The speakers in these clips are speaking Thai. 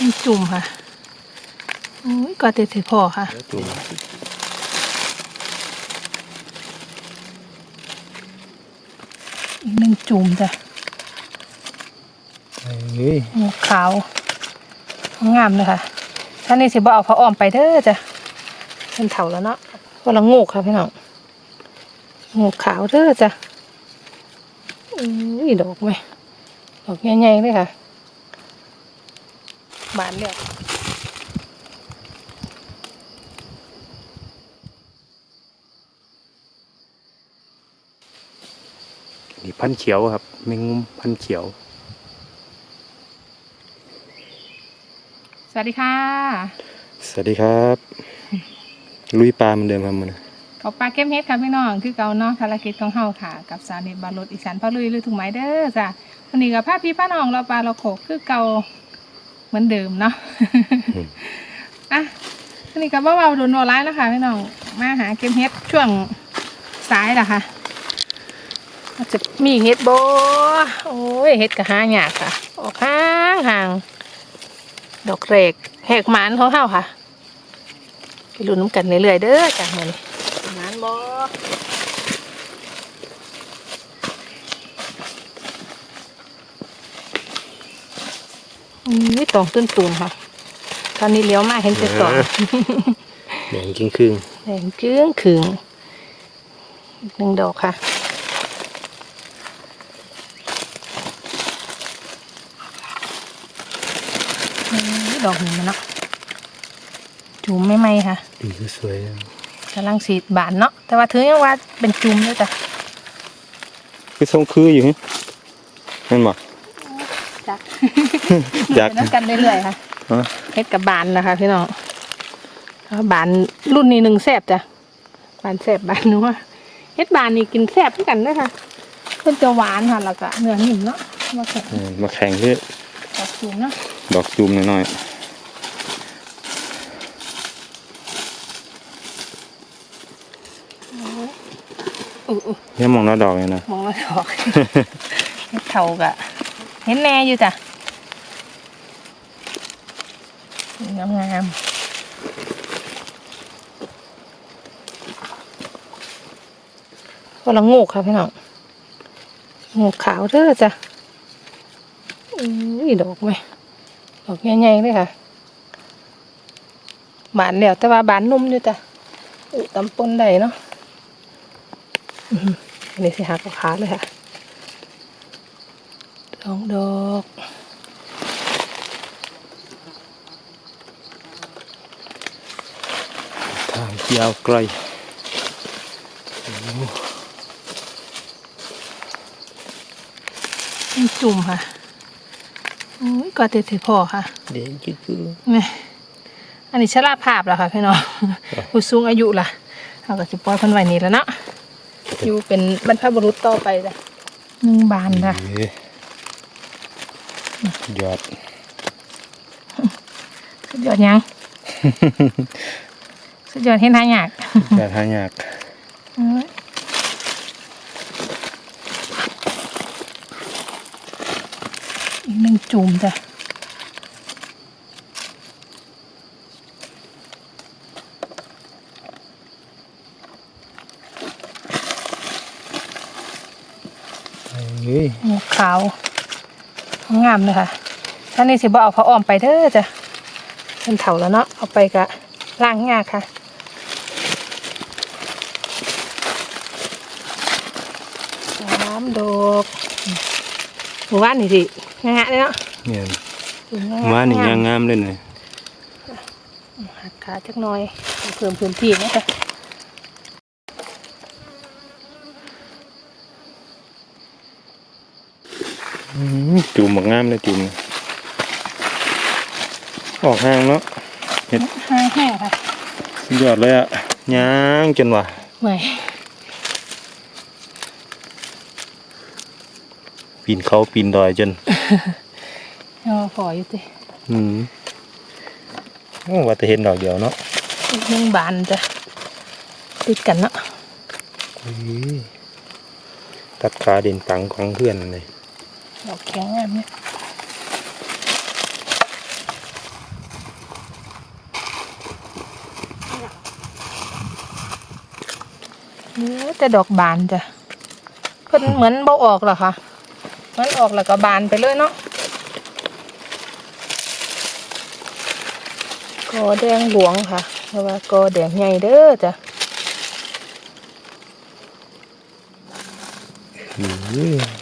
เป็นจุ่มค่ะโอ้ยกว่าเตะพอค่ะจุ่มอีกหนึ่งจุ่มจ้ะเฮ้ยหมูขาว งามเลยค่ะท่านนี้สิบ่เอาผ้าอ้อมไปเด้อจ้ะเป็นเถาแล้วเนาะวันละโงกค่ะพี่น้องโงกขาวเด้อจ้ะอุ้ยดอกไหมดอกใหญ่ๆเลยค่ะ บานเดียวนี่พันธุ์เขียวครับแมงมุมพันธุ์เขียว สวัสดีค่ะ สวัสดีครับ ลุยปลาเหมือนเดิมครับมันขอปลาเก็บเฮ็ดค่ะพี่น้อง คือเก่าเนาะภารกิจของเฮาค่ะ กับสานิตบารถอีสานพ่อลุยลุยถุงไม้เด้อจ้ะวันนี้กับพาพี่พาน้องเราปลาเราโขกคือเก่า เหมือนเดิมเนาะอะวันนี้กับว่าเราโดนโนร้ายแล้วค่ะพี่น้องมาหาเก็บเฮ็ดช่วงสายล่ะค่ะว่าจะมีเฮ็ดโบโอ้ยเฮ็ดกะหายากค่ะ ออกห่างห่างดอกเรกแหกหมานเขาเฮาค่ะไปลุ้นน้ำกันเรื่อยๆเด้อจ้ะมื้อนี้หมานบ่ นี่ตองตื้นตูนค่ะ ตอนนี้เลี้ยวมาเห็นแต่ตองแดงกิ้งครึ่งแดงเกลื้องขึงอีกหนึ่งดอกค่ะอืมดอกหนึ่งมันเนาะจุ่มไม่ไหมค่ะดีก็สวยแล้วกำลังสีบานเนาะแต่ว่าถือยังว่าเป็นจุ่มด้วยจ้ะคือทรงคืออยู่ฮะนั่นบ่ จักอยากเป็นน้ำกันเรื่อยๆค่ะฮะเฮ็ดกับบานนะคะพี่น้องแล้วบานรุ่นนี้หนึ่งแซ่บจ้ะบานแซ่บบานนัวเฮ็ดบานนี่กินแซ่บเหมือนกันด้วยค่ะเพิ่นจะหวานค่ะแล้วก็เนื้อนิ่มเนาะมาแข็งเออมาแข่งด้วยกับจุ่มเนาะดอกจูมหน่อยอู้อู้ๆเนี่ยมองหน้าดอกเลยนะมองไม่ออกเฮ็ดเท่ากะ เห็นแน่อยู่จ้ะงามงามๆคนละโงกค่ะพี่น้องโงกขาวเด้อจ้ะอุ้ยดอกไหมดอกใหญ่ๆเลยค่ะบานแล้วแต่ว่าบานนุ่มอยู่จ้ะอุตำปนได้เนาะอันนี้สิหักขาเลยค่ะ องดอกทางยาวไกลเป็นจุ่มค่ะอุ้ยกว่าเตะพอค่ะแดงกิ้งครึ่งนี่อันนี้ชราภาพแล้วค่ะพี่น้องผู้สูงอายุล่ะเราก็จะปล่อยเพันไว้นี่แล้วเนาะอยู่เป็นบรรพบุรุษต่อไปจ้ะหนึ่งบานจ้ะเอ้ ยยอดสุดยอดยัง สุดยอดเห็นหายากยอดหายากเอ้ยอีกหนึ่งจุ่มจ้ะเฮ้ยหมูขาว งามเลยค่ะท่านนี้สิบ่เอาผ้าอ้อมไปเด้อจ้ะเป็นเถาแล้วเนาะเอาไปกะล้างงาค่ะสามดอกหมู่บ้านนี่สิงะเลยเนาะเนี่ยงะๆมาหนึ่งยางงามเลยนะหักขาจักหน่อยเพิ่มพื้นที่นะจ๊ะ อืมจูมบักงามเลยจูมออกห่างเนาะห้าแห้งค่ะสุดยอดเลยอะย่างจนว่ะเมื่อยปีนเขาปีนดอยจนเอาขออยู่ติอืมโอ้ว่าจะเห็นดอกเดียวเนาะอีกหนึ่งบานจ้ะติดกันเนาะอุ้ยตัดขาเด่นปังของเพื่อนเลย ดอกแข็งงามนี้เนื้อแต่ดอกบานจ้ะเพิ่นเหมือนเบาออกเหรอคะเหมือนออกแล้วก็บานไปเลยเนาะกอแดงหลวงค่ะเพราะว่ากอแดงใหญ่เด้อจ้ะอืม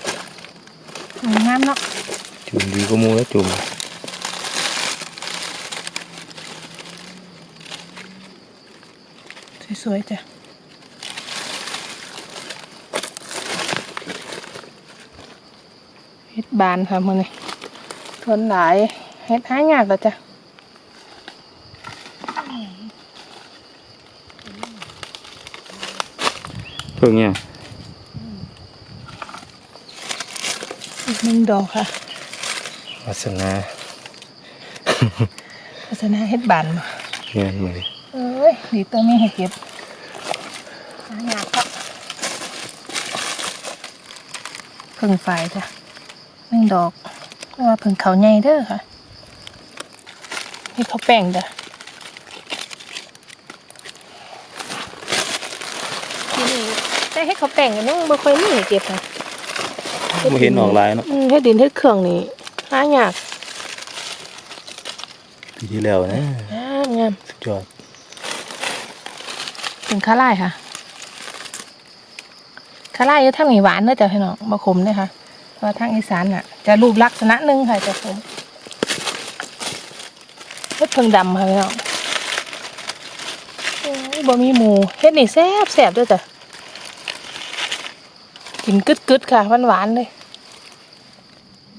เนาะจุ่มดีก็มูแล้วจุ่มสวยๆจ้ะเฮ็ดบานค่ะมื้อนี้ทน หลายเฮ็ดหายากแล้วจ้ะเพิ่งเนี่ยอีกหนึ่งดอกค่ะวาสนาลักษณะเฮ็ดบานมาเงินมือเอ้ยดีตัวมีให้เก็บหายากครับเพิ่งไฟจ้ะหนึ่งดอกเพราะว่าเพิ่งเขาใหญ่เด้อค่ะนี่เขาแป้งจ้ะที่นี่แต่ให้เขาแป้งกันยังบ่ค่อยมีให้เก็บค่ะ ไม่เห็นออกลายเนาะอืมเฮ็ดดินเฮ็ดเครื่องนี่หายากปีที่แล้วนะงามงามสุดยอดเป็นข้าไล่ค่ะข้าไล่อยู่ทางนี้หวานเนอะจ้ะพี่น้องบะขมเนยค่ะเพราะทางอีสานน่ะ จะรูปลักษณะหนึ่งค่ะจะขมเฮ็ดเพิ่งดำค่ะพี่น้องโอ้ยบ่มีหมูเฮ็ดนี่แซ่บแซ่บด้วยจ้ะกินกึดกึดๆค่ะหวานหวานๆเลย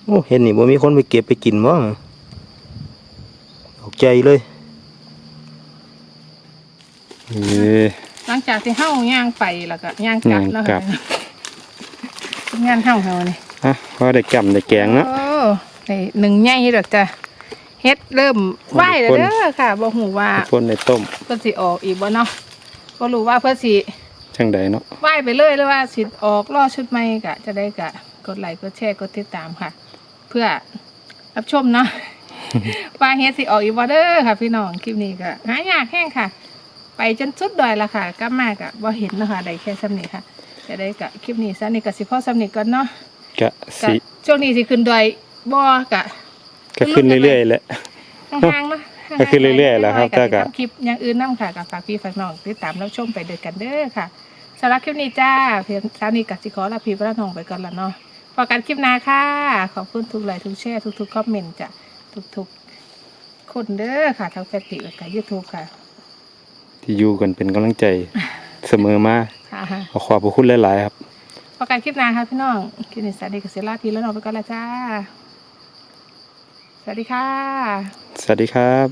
โอ้เห็นนี่บ่มีคนไปเก็บไปกินบ่ตกใจเลยเออหลังจากที่เฮาย่างไปแล้วก็ย่างกลับย่างแล้วกลัค่ะบงานเฮาเฮานี่อะพอได้จำได้แกงเนาะโอ้ได้หนึ่งใหญ่ดอกจ้ะเฮ็ดเริ่มไหวแล้วเด้อค่ะบ่ฮู้ว่าพ่นในต้มเพิ่นสิออกอีกบ่เนาะบ่รู้ว่าเพิ่นสิจังใดเนาะไหวไปเลยหรือว่าสิออกรอชุดใหม่ก็จะได้ก็กดไลค์กดแชร์กดติดตามค่ะ เพื่อรับชมเนาะว่าเฮ็ดสิออกอีกบ่เด้อค่ะ พี่น้องคลิปนี้ก็หายากแห้งค่ะ ไปจนสุดดอยและค่ะกลับมาก็บ่เห็นเนาะค่ะได้แค่ซ้ำนี้ค่ะ จะได้ก็คลิปนี้ซะนี่ก็สิพอซ้ำนี้ก่อนเนาะกะก็สิช่วงนี้สิขึ้นดอยบ่ก็ก็ขึ้นเรื่อยๆแหละห่างๆเนาะก็ขึ้นเรื่อยๆแหละครับก็ก็ทำคลิปอย่างอื่นนํค่ะกับฝากพี่ฝากน้องติดตามรับชมไปด้วยกันเด้อค่ะสำหรับคลิปนี้จ้าเพียงเช้านี้กับสิขอลาพี่พระน้องไปก่อนละเนาะ พอกันคลิปหน้าค่ะ ขอบคุณทุกไลค์ทุกแชร์ทุกๆคอมเมนต์จ้ะทุกๆคนเด้อค่ะทั้งเฟซบุ๊กและก็ยูทูบค่ะ ที่อยู่กันเป็นกำลังใจเสมอมาค่ะขอขอบพระคุณหลาย ๆ ครับ พอกันคลิปหน้าค่ะพี่น้องคลิปนี้สวัสดีกับเซลาพี่แล้วน้องไปก่อนละจ้า สวัสดีค่ะ สวัสดีครับ